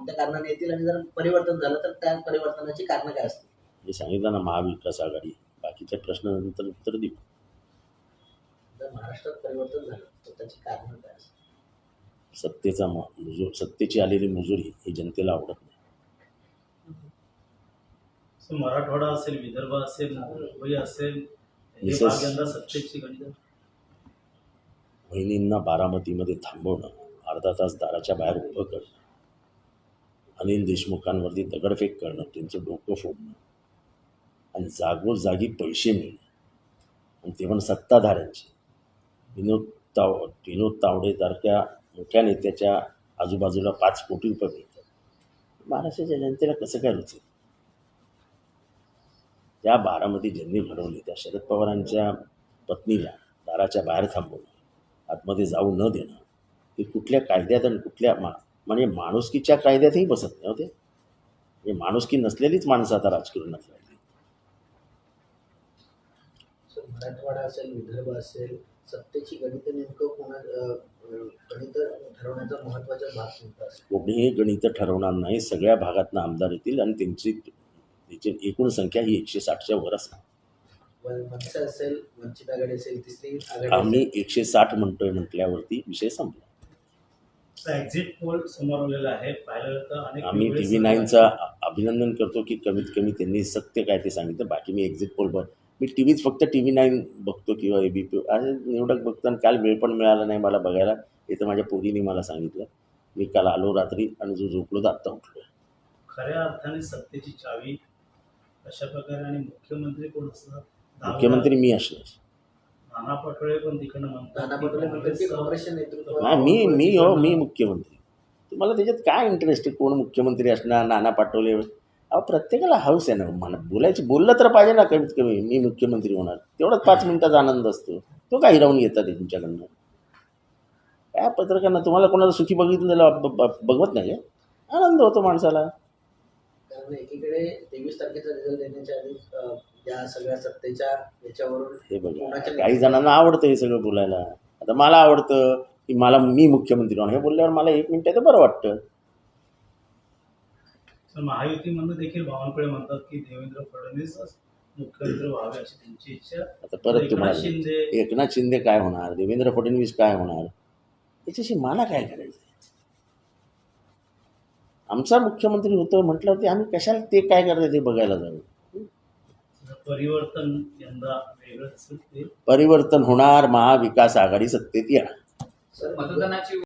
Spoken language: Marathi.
कोणत्या कारणाने येतील आणि जर परिवर्तन झालं तर त्या परिवर्तनाची कारणं काय असतील? मी सांगितलं ना महाविकास आघाडी. बाकीच्या प्रश्नानंतर उत्तर देऊ. जर महाराष्ट्रात परिवर्तन झालं तर त्याची कारणं काय असतील? सत्तेचा म- मुजूर सत्तेची आलेली मुजुरी ही जनतेला आवडत नाही. सो मराठवाडा असेल विदर्भ असेल मुंबई असेल हे विशेष- भाग यंदा सत्तेची गणित. बहिणींना बारामतीमध्ये थांबवणं अर्धा तास दाराच्या बाहेर उभं करणं. अनिल देशमुखांवरती दगडफेक करणं त्यांचं डोकं फोडणं आणि जागोजागी पैसे मिळणं. आणि ते पण सत्ताधाऱ्यांचे. विनोद ताव विनोद तावडेसारख्या मोठ्या नेत्याच्या आजूबाजूला पाच कोटी रुपये मिळतात. महाराष्ट्राच्या जनतेला कसं काय रुचेल त्या बारामध्ये ज्यांनी घडवली त्या शरद पवारांच्या पत्नीला दाराच्या बाहेर थांबवणं आतमध्ये जाऊ न देणं. हे कुठल्या कायद्यात आणि कुठल्या मा म्हणजे माणुसकीच्या कायद्यातही बसत नाही होते म्हणजे माणुसकी नसलेलीच माणसं आता राजकारणात राहिली सर मराठवाडा असेल विदर्भ असेल सत्तेची गणित नेमकं कोणा अं, अं, गणित ठरवण्याचा महत्त्वाचा भाग कोणीही गणित ठरवणार नाही. सगळ्या भागातनं आमदार येतील आणि त्यांची त्याची एकूण संख्या ही एकशे साठच्या वर असणार. असेल वंचित आघाडी असेल तिसरी आम्ही एकशे साठ म्हणतोय म्हटल्यावरती विषय संपला. एक्झिट पोल समोर आहे. पाहिलं तर आम्ही टी व्ही नाईनचं अभिनंदन करतो की कमीत कमी त्यांनी सत्य काय ते सांगितलं. बाकी मी एक्झिट पोल बघ मी टी व्हीच फक्त टी व्ही नाईन बघतो किंवा ए बी पी आणि निवडक बघताना काल वेळ पण मिळाला नाही मला बघायला. हे तर माझ्या पोरीने मला सांगितलं. मी काल आलो रात्री आणि जो झोपलो तर आत्ता उठलो खऱ्या अर्थाने सत्तेची चावी अशा प्रकारे आणि मुख्यमंत्री कोण असतात? मुख्यमंत्री मी असणार. नाना पटोळे पण तिकडनं म्हणतात नाना पटोले म्हणतात की काँग्रेस- काँग्रेसचे नेतृत्व नाही मी मी हो मी मुख्यमंत्री. तुम्हाला त्याच्यात काय इंटरेस्ट आहे? कोण मुख्यमंत्री असणार? नाना पाटोले? अहो प्रत्येकाला हाऊस आहे ना. मला बोलायची बोललं तर पाहिजे ना कमीत कमी. मी मुख्यमंत्री होणार. तेवढाच पाच मिनिटाचा आनंद असतो. तो काही राहून येतात हे तुमच्याकडनं. काय पत्रकारांना तुम्हाला कोणाला सुखी बघितलेलं बघवत नाही? आनंद होतो माणसाला. कारण एकीकडे तेवीस तारखेचा रिझल्ट देण्याच्या आधी या सगळ्या सत्तेच्या याच्यावरून हे बघा कोणाच्या काही जणांना आवडतं हे सगळं बोलायला. आता मला आवडतं की मला मी मुख्यमंत्री होणार हे बोलल्यावर मला एक मिनिट तर बरं वाटतं. तर महायुतीमधनं देखील बावनकुळे म्हणतात की देवेंद्र फडणवीस मुख्यमंत्री व्हावे अशी त्यांची इच्छा. आता परत एकनाथ तुम्हाला शिंदे एकनाथ शिंदे काय होणार? देवेंद्र फडणवीस काय होणार? त्याच्याशी मला काय करायचं आमचा मुख्यमंत्री होतो म्हटल्यावरती आम्ही कशाला ते काय करतात ते बघायला जाऊ? परिवर्तन यंदा ते परिवर्तन होणार महाविकास आघाडी सत्तेत येणार. सर मतदानाची